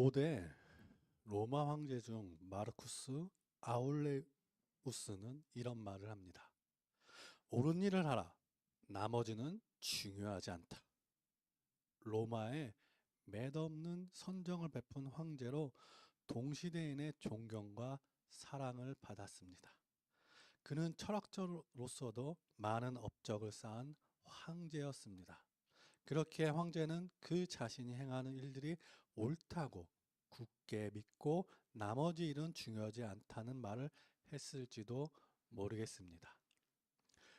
고대 로마 황제 중 마르쿠스 아울레우스는 이런 말을 합니다. 옳은 일을 하라. 나머지는 중요하지 않다. 로마의 매없는 선정을 베푼 황제로 동시대인의 존경과 사랑을 받았습니다. 그는 철학자로서도 많은 업적을 쌓은 황제였습니다. 그렇게 황제는 그 자신이 행하는 일들이 옳다고 굳게 믿고 나머지 일은 중요하지 않다는 말을 했을지도 모르겠습니다.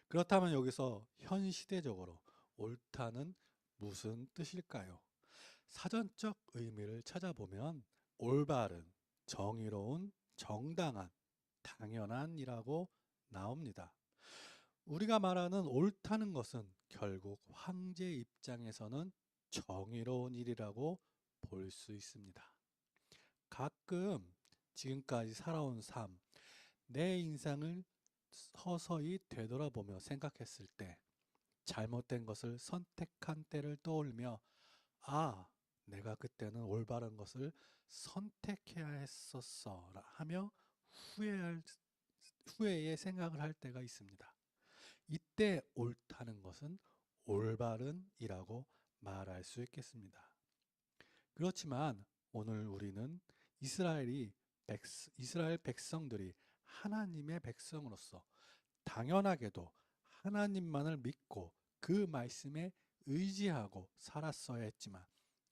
그렇다면 여기서 현 시대적으로 옳다는 무슨 뜻일까요? 사전적 의미를 찾아보면 올바른, 정의로운, 정당한, 당연한이라고 나옵니다. 우리가 말하는 옳다는 것은 결국 황제 입장에서는 정의로운 일이라고 볼 수 있습니다. 가끔 지금까지 살아온 삶, 내 인생을 서서히 되돌아보며 생각했을 때 잘못된 것을 선택한 때를 떠올리며 아, 내가 그때는 올바른 것을 선택해야 했었어 하며 후회할, 후회의 생각을 할 때가 있습니다. 이때 옳다는 것은 올바른이라고 말할 수 있겠습니다. 그렇지만 오늘 우리는 이스라엘이 백, 이스라엘 백성들이 하나님의 백성으로서 당연하게도 하나님만을 믿고 그 말씀에 의지하고 살았어야 했지만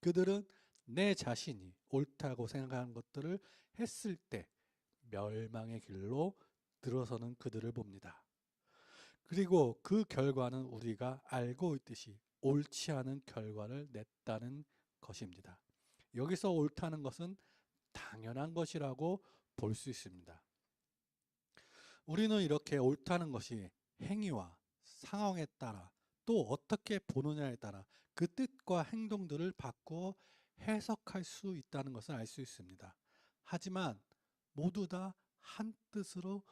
그들은 내 자신이 옳다고 생각하는 것들을 했을 때 멸망의 길로 들어서는 그들을 봅니다. 그리고 그 결과는 우리가 알고 있듯이 옳지 않은 결과를 냈다는 것입니다. 여기서 옳다는 것은 당연한 것이라고 볼 수 있습니다. 우리는 이렇게 옳다는 것이 행위와 상황에 따라 또 어떻게 보느냐에 따라 그 뜻과 행동들을 바꾸어 해석할 수 있다는 것을 알 수 있습니다. 하지만 모두 다 한 뜻으로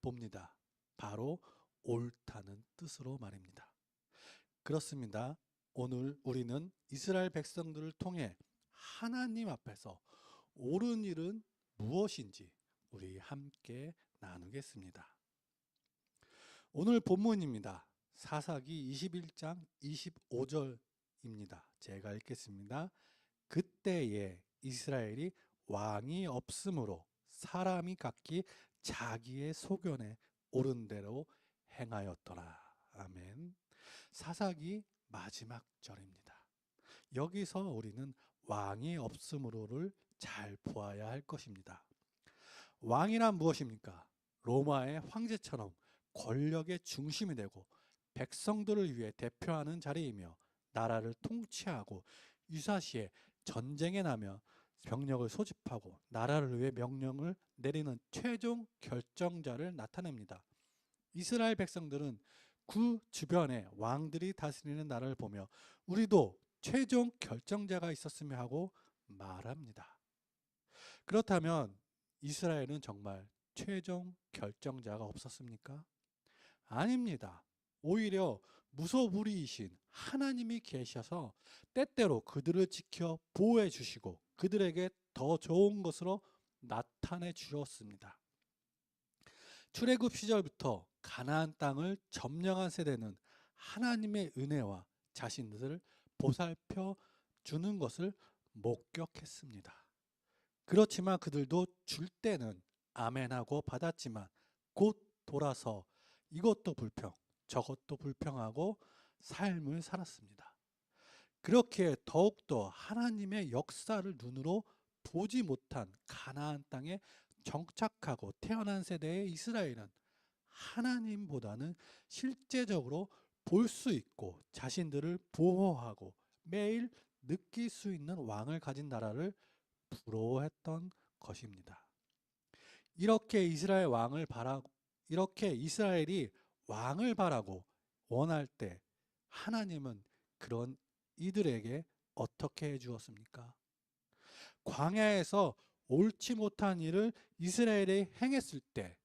봅니다. 바로 옳다는 뜻으로 말입니다. 그렇습니다. 오늘 우리는 이스라엘 백성들을 통해 하나님 앞에서 옳은 일은 무엇인지 우리 함께 나누겠습니다. 오늘 본문입니다. 사사기 21장 25절입니다. 제가 읽겠습니다. 그때에 이스라엘이 왕이 없으므로 사람이 각기 자기의 소견에 옳은 대로 행하였더라. 아멘. 사사기 마지막 절입니다. 여기서 우리는 왕이 없으므로를 잘 보아야 할 것입니다. 왕이란 무엇입니까? 로마의 황제처럼 권력의 중심이 되고 백성들을 위해 대표하는 자리이며 나라를 통치하고 유사시에 전쟁에 나면 병력을 소집하고 나라를 위해 명령을 내리는 최종 결정자를 나타냅니다. 이스라엘 백성들은 그 주변에 왕들이 다스리는 나라를 보며 우리도 최종 결정자가 있었으면 하고 말합니다. 그렇다면 이스라엘은 정말 최종 결정자가 없었습니까? 아닙니다. 오히려 무소불위이신 하나님이 계셔서 때때로 그들을 지켜 보호해 주시고 그들에게 더 좋은 것으로 나타내 주었습니다. 출애굽 시절부터 가나안 땅을 점령한 세대는 하나님의 은혜와 자신들을 보살펴 주는 것을 목격했습니다. 그렇지만 그들도 줄 때는 아멘하고 받았지만 곧 돌아서 이것도 불평, 저것도 불평하고 삶을 살았습니다. 그렇게 더욱더 하나님의 역사를 눈으로 보지 못한 가나안 땅에 정착하고 태어난 세대의 이스라엘은 하나님보다는 실제적으로 볼 수 있고 자신들을 보호하고 매일 느낄 수 있는 왕을 가진 나라를 부러워했던 것입니다. 이렇게 이스라엘 왕을 바라 이렇게 이스라엘이 왕을 바라고 원할 때 하나님은 그런 이들에게 어떻게 해 주었습니까? 광야에서 옳지 못한 일을 이스라엘이 행했을 때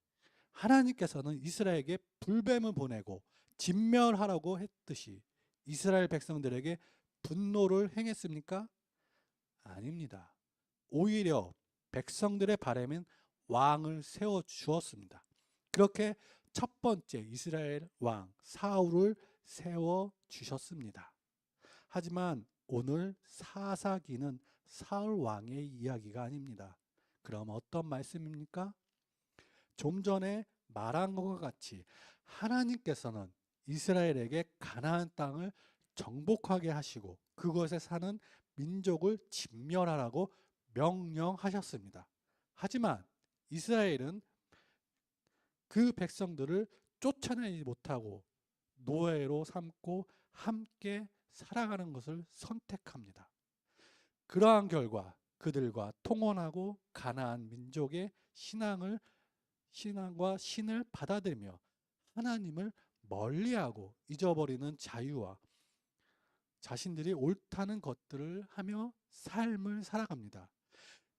하나님께서는 이스라엘에게 불뱀을 보내고 진멸하라고 했듯이 이스라엘 백성들에게 분노를 행했습니까? 아닙니다. 오히려 백성들의 바람인 왕을 세워 주었습니다. 그렇게 첫 번째 이스라엘 왕 사울을 세워 주셨습니다. 하지만 오늘 사사기는 사울 왕의 이야기가 아닙니다. 그럼 어떤 말씀입니까? 좀 전에 말한 것과 같이 하나님께서는 이스라엘에게 가나안 땅을 정복하게 하시고 그것에 사는 민족을 진멸하라고 명령하셨습니다. 하지만 이스라엘은 그 백성들을 쫓아내지 못하고 노예로 삼고 함께 살아가는 것을 선택합니다. 그러한 결과 그들과 통혼하고 가나안 민족의 신앙을 신앙과 신을 받아들이며 하나님을 멀리하고 잊어버리는 자유와 자신들이 옳다는 것들을 하며 삶을 살아갑니다.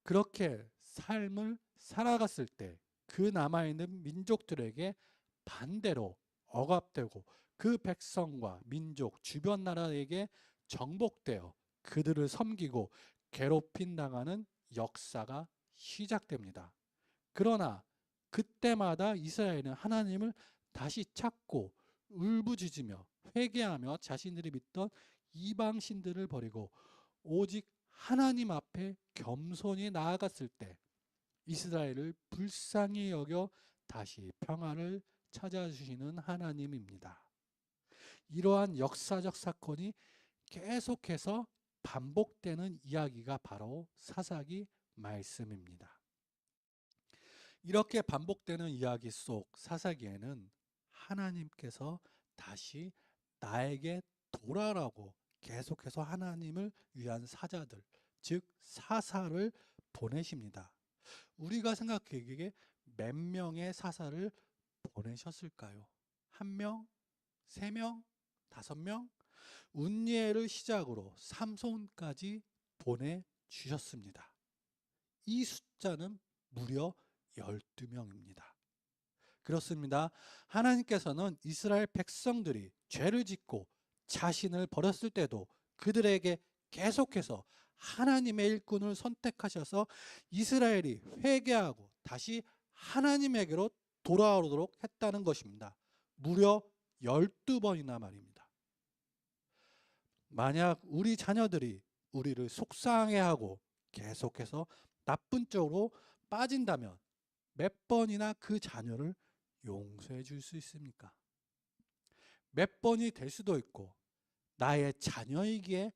그렇게 삶을 살아갔을 때 그 남아있는 민족들에게 반대로 억압되고 그 백성과 민족 주변 나라에게 정복되어 그들을 섬기고 괴롭힌 당하는 역사가 시작됩니다. 그러나 그때마다 이스라엘은 하나님을 다시 찾고 울부짖으며 회개하며 자신들이 믿던 이방 신들을 버리고 오직 하나님 앞에 겸손히 나아갔을 때 이스라엘을 불쌍히 여겨 다시 평화를 찾아주시는 하나님입니다. 이러한 역사적 사건이 계속해서 반복되는 이야기가 바로 사사기 말씀입니다. 이렇게 반복되는 이야기 속 사사기에는 하나님께서 다시 나에게 돌아라고 계속해서 하나님을 위한 사자들, 즉 사사를 보내십니다. 우리가 생각하기에 몇 명의 사사를 보내셨을까요? 한 명, 세 명, 다섯 명? 운니엘을 시작으로 삼손까지 보내주셨습니다. 이 숫자는 무려 12명입니다. 그렇습니다. 하나님께서는 이스라엘 백성들이 죄를 짓고 자신을 버렸을 때도 그들에게 계속해서 하나님의 일꾼을 선택하셔서 이스라엘이 회개하고 다시 하나님에게로 돌아오도록 했다는 것입니다. 무려 12번이나 말입니다. 만약 우리 자녀들이 우리를 속상해하고 계속해서 나쁜 쪽으로 빠진다면 몇 번이나 그 자녀를 용서해 줄 수 있습니까? 몇 번이 될 수도 있고 나의 자녀이기에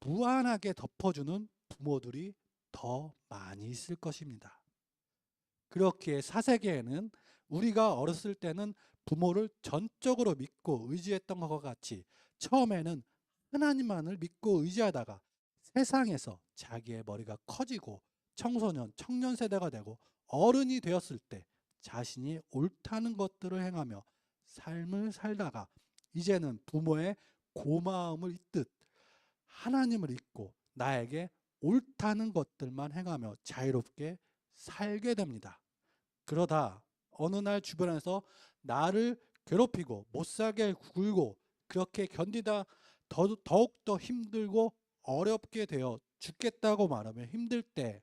무한하게 덮어주는 부모들이 더 많이 있을 것입니다. 그렇기에 사세계에는 우리가 어렸을 때는 부모를 전적으로 믿고 의지했던 것과 같이 처음에는 하나님만을 믿고 의지하다가 세상에서 자기의 머리가 커지고 청소년, 청년 세대가 되고 어른이 되었을 때 자신이 옳다는 것들을 행하며 삶을 살다가 이제는 부모의 고마움을 잊듯 하나님을 잊고 나에게 옳다는 것들만 행하며 자유롭게 살게 됩니다. 그러다 어느 날 주변에서 나를 괴롭히고 못 살게 굴고 그렇게 견디다 더, 더욱더 힘들고 어렵게 되어 죽겠다고 말하며 힘들 때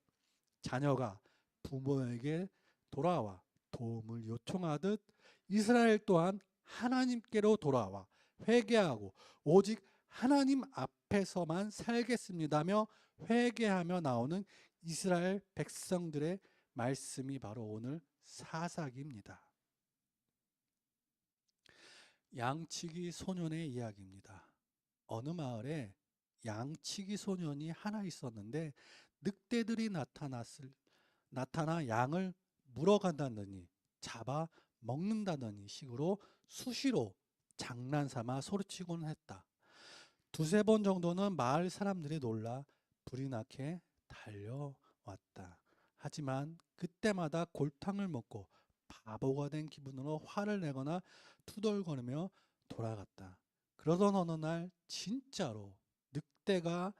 자녀가 부모에게 돌아와 도움을 요청하듯 이스라엘 또한 하나님께로 돌아와 회개하고 오직 하나님 앞에서만 살겠습니다며 회개하며 나오는 이스라엘 백성들의 말씀이 바로 오늘 사사기입니다. 양치기 소년의 이야기입니다. 어느 마을에 양치기 소년이 하나 있었는데 늑대들이 나타났을 나타나 양을 물어간다느니 잡아 먹는다느니 식으로 수시로 장난삼아 소리치곤 했다. 두세 번 정도는 마을 사람들이 놀라 불이 나게 달려왔다. 하지만 그때마다 골탕을 먹고 바보가 된 기분으로 화를 내거나 투덜거리며 돌아갔다. 그러던 어느 날 진짜로 늑대가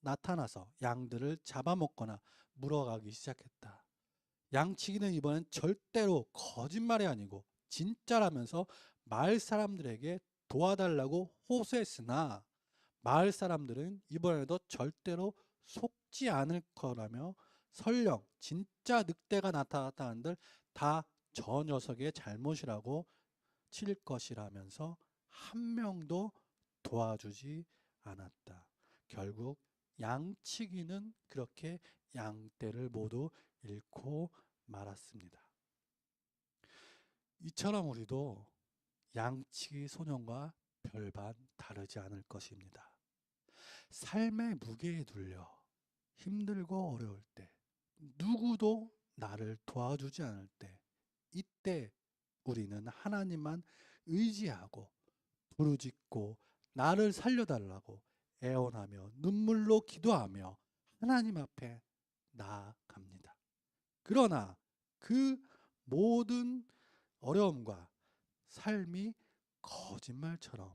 나타나서 양들을 잡아먹거나 물어가기 시작했다. 양치기는 이번엔 절대로 거짓말이 아니고 진짜라면서 마을 사람들에게 도와달라고 호소했으나 마을 사람들은 이번에도 절대로 쉽지 않을 거라며 설령 진짜 늑대가 나타났다 한들 다 저 녀석의 잘못이라고 칠 것이라면서 한 명도 도와주지 않았다. 결국 양치기는 그렇게 양떼를 모두 잃고 말았습니다. 이처럼 우리도 양치기 소년과 별반 다르지 않을 것입니다. 삶의 무게에 눌려 힘들고 어려울 때, 누구도 나를 도와주지 않을 때, 이때 우리는 하나님만 의지하고 부르짖고 나를 살려달라고 애원하며 눈물로 기도하며 하나님 앞에 나아갑니다. 그러나 그 모든 어려움과 삶이 거짓말처럼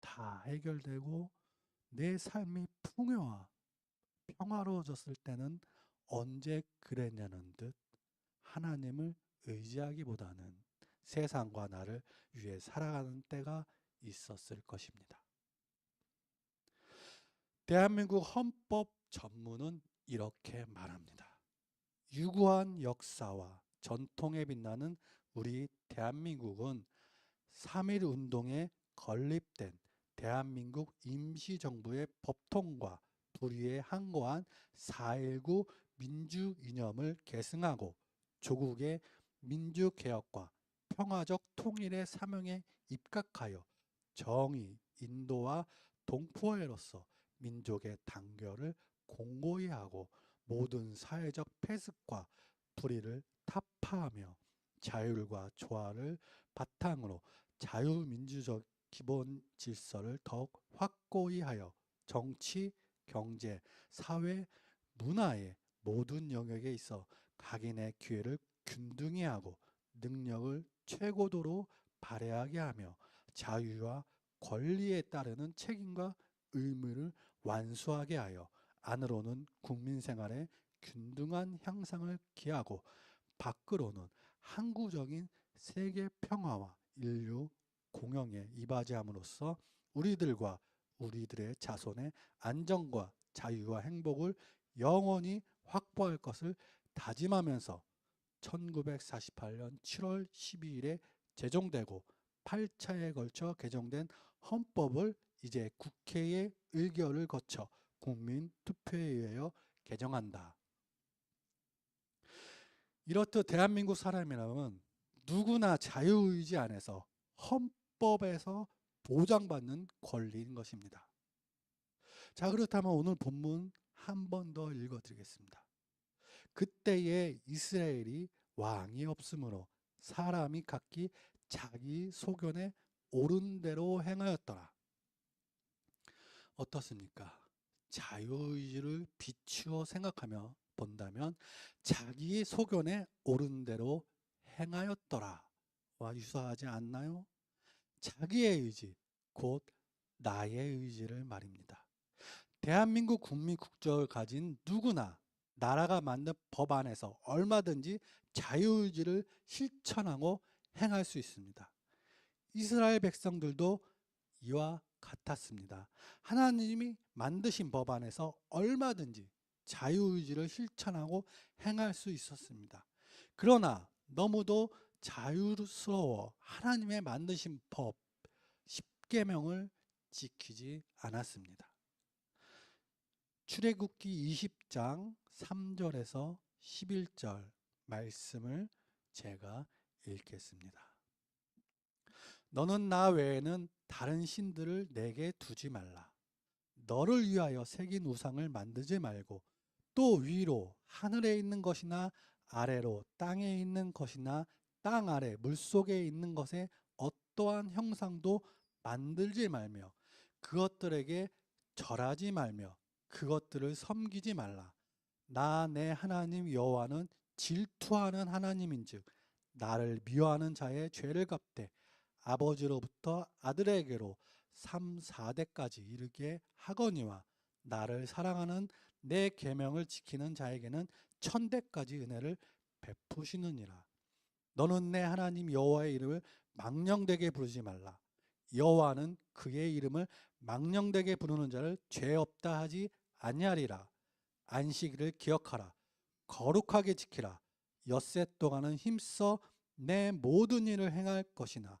다 해결되고 내 삶이 풍요와 평화로워졌을 때는 언제 그랬냐는 듯 하나님을 의지하기보다는 세상과 나를 위해 살아가는 때가 있었을 것입니다. 대한민국 헌법 전문은 이렇게 말합니다. 유구한 역사와 전통에 빛나는 우리 대한민국은 3.1 운동에 건립된 대한민국 임시정부의 법통과 불의에 항거한 4.19 민주 이념을 계승하고 조국의 민주개혁과 평화적 통일의 사명에 입각하여 정의, 인도와 동포애로서 민족의 단결을 공고히 하고 모든 사회적 폐습과 불의를 타파하며 자율과 조화를 바탕으로 자유민주적 기본 질서를 더욱 확고히 하여 정치, 경제, 사회, 문화의 모든 영역에 있어 각인의 기회를 균등히 하고 능력을 최고도로 발휘하게 하며 자유와 권리에 따르는 책임과 의무를 완수하게 하여 안으로는 국민 생활의 균등한 향상을 기하고 밖으로는 항구적인 세계 평화와 인류 공영에 이바지함으로써 우리들과 우리들의 자손의 안정과 자유와 행복을 영원히 확보할 것을 다짐하면서 1948년 7월 12일에 제정되고 8차에 걸쳐 개정된 헌법을 이제 국회의 의결을 거쳐 국민 투표에 의하여 개정한다. 이렇듯 대한민국 사람이라면 누구나 자유의지 안에서 헌법에서 보장받는 권리인 것입니다. 자, 그렇다면 오늘 본문 한 번 더 읽어 드리겠습니다. 그때에 이스라엘이 왕이 없으므로 사람이 각기 자기 소견에 옳은 대로 행하였더라. 어떻습니까? 자유의지를 비추어 생각하며 본다면 자기 소견에 옳은 대로 행하였더라. 와 유사하지 않나요? 자기의 의지, 곧 나의 의지를 말입니다. 대한민국 국민 국적을 가진 누구나 나라가 만든 법 안에서 얼마든지 자유의지를 실천하고 행할 수 있습니다. 이스라엘 백성들도 이와 같았습니다. 하나님이 만드신 법 안에서 얼마든지 자유의지를 실천하고 행할 수 있었습니다. 그러나 너무도 자유스러워 하나님의 만드신 법 10계명을 지키지 않았습니다. 출애굽기 20장 3절에서 11절 말씀을 제가 읽겠습니다. 너는 나 외에는 다른 신들을 내게 두지 말라. 너를 위하여 새긴 우상을 만들지 말고 또 위로 하늘에 있는 것이나 아래로 땅에 있는 것이나 땅 아래 물속에 있는 것에 어떠한 형상도 만들지 말며 그것들에게 절하지 말며 그것들을 섬기지 말라. 나 내 하나님 여호와는 질투하는 하나님인즉 나를 미워하는 자의 죄를 갚되 아버지로부터 아들에게로 3, 4대까지 이르게 하거니와 나를 사랑하는 내 계명을 지키는 자에게는 천대까지 은혜를 베푸시느니라. 너는 내 하나님 여호와의 이름을 망령되게 부르지 말라. 여호와는 그의 이름을 망령되게 부르는 자를 죄 없다 하지 아니하리라. 안식일을 기억하라. 거룩하게 지키라. 엿새 동안은 힘써 내 모든 일을 행할 것이나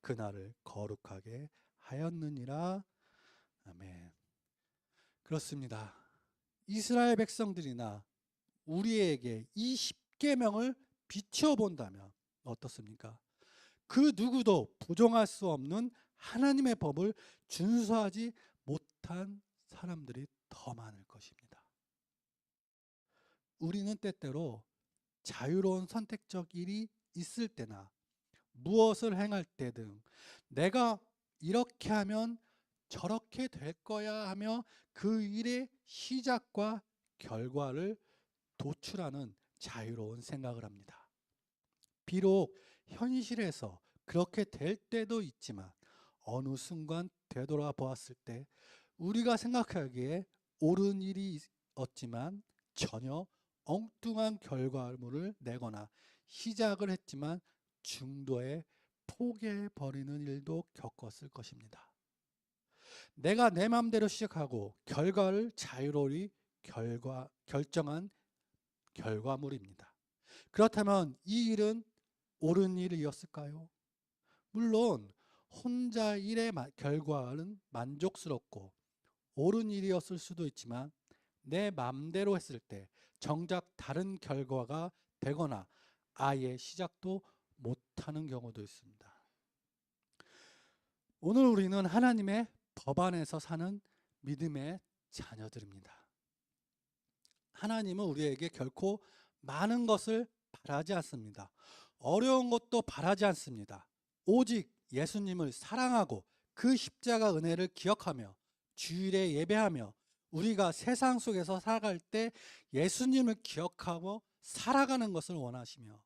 그날을 거룩하게 하였느니라. 아멘. 그렇습니다. 이스라엘 백성들이나 우리에게 이 십계명을 비추어 본다면 어떻습니까? 그 누구도 부정할 수 없는 하나님의 법을 준수하지 못한 사람들이 더 많을 것입니다. 우리는 때때로 자유로운 선택적 일이 있을 때나 무엇을 행할 때 등 내가 이렇게 하면 저렇게 될 거야 하며 그 일의 시작과 결과를 도출하는 자유로운 생각을 합니다. 비록 현실에서 그렇게 될 때도 있지만 어느 순간 되돌아 보았을 때 우리가 생각하기에 옳은 일이 있었지만 전혀 엉뚱한 결과물을 내거나 시작을 했지만 중도에 포기해 버리는 일도 겪었을 것입니다. 내가 내 마음대로 시작하고 결과를 자유로이 결과 결정한 결과물입니다. 그렇다면 이 일은 옳은 일이었을까요? 물론 혼자 일의 마- 결과는 만족스럽고 옳은 일이었을 수도 있지만 내 맘대로 했을 때 정작 다른 결과가 되거나 아예 시작도 못하는 경우도 있습니다. 오늘 우리는 하나님의 법 안에서 사는 믿음의 자녀들입니다. 하나님은 우리에게 결코 많은 것을 바라지 않습니다. 어려운 것도 바라지 않습니다. 오직 예수님을 사랑하고 그 십자가 은혜를 기억하며 주일에 예배하며 우리가 세상 속에서 살아갈 때 예수님을 기억하고 살아가는 것을 원하시며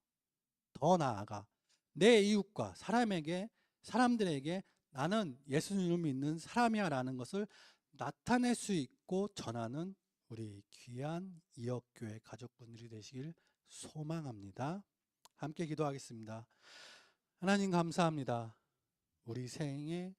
더 나아가 내 이웃과 사람에게 사람들에게 나는 예수님을 믿는 사람이야라는 것을 나타낼 수 있고 전하는 우리 귀한 이역교회 가족분들이 되시길 소망합니다. 함께 기도하겠습니다. 하나님 감사합니다. 우리 생에